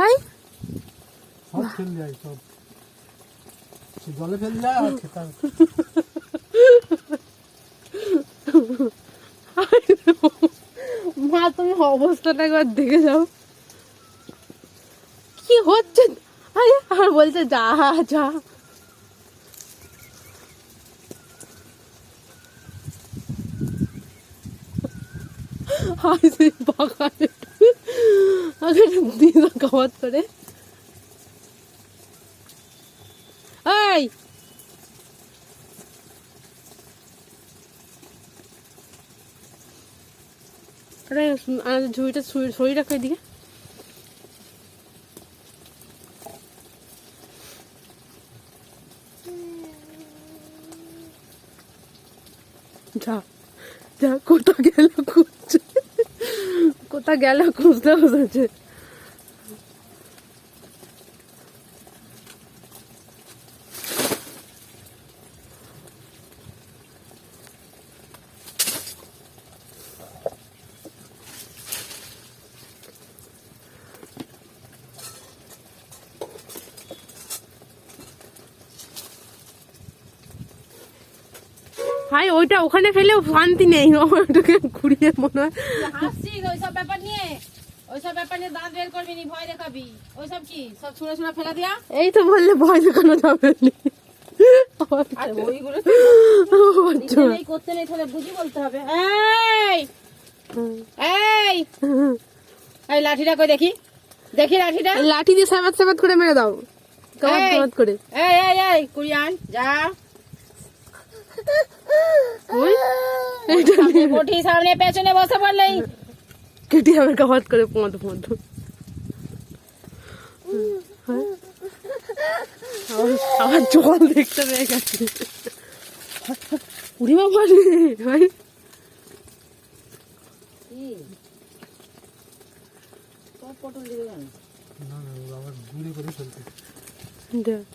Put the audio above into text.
High সব fail যায় সব। সে জলে ফেল যায় আর খেতে মা তুমি অবস্থাটা একবার দেখে যাও। কি হচ্ছে? আরে আর বলছে যা যা। হাই সেই বাগানে। দিদা কামাত করে। এই! আরে ঝুড়িটা শরীর রাখো এদিকে। যা যা কোথা গেল খুঁজছে কোথা গেল খুঁজতে বসেছে ভাই ওইটা ওখানে ফেলেও শান্তি নেই। ওটাকে ঘুরিয়ে মনে হয়। হাসছিস ওইসব ব্যাপার নিয়ে? ওইসব ব্যাপার নিয়ে দাঁত বের করবি নি ভয় দেখাবি। ওইসব কি সব ছুঁড়ে ছুঁড়ে ফেলে দিয়া? এই তো বললে ভয় দেখানো যাবে না। আর ওইগুলো আচ্ছা। নেই করতে নেই তাহলে বুঝি বলতে হবে। এই! এই! এই লাঠিটা কই দেখি? দেখি লাঠিটা। লাঠি দিয়ে সাবাত সাবাত করে মেরে দাও। করে। এই এই এই কুড়িয়ান যা। ওই এইটা সামনে বটি সামনে পেছনে বসে পড়লেই কেটে যাবে কামাত করে পোঁত পোঁত আমার জল দেখতে পেয়ে গেছে উড়ি বাবা রে ভাই পটল দিবে না না ও আবার গুঁড়ি করে ফেলতে দেখ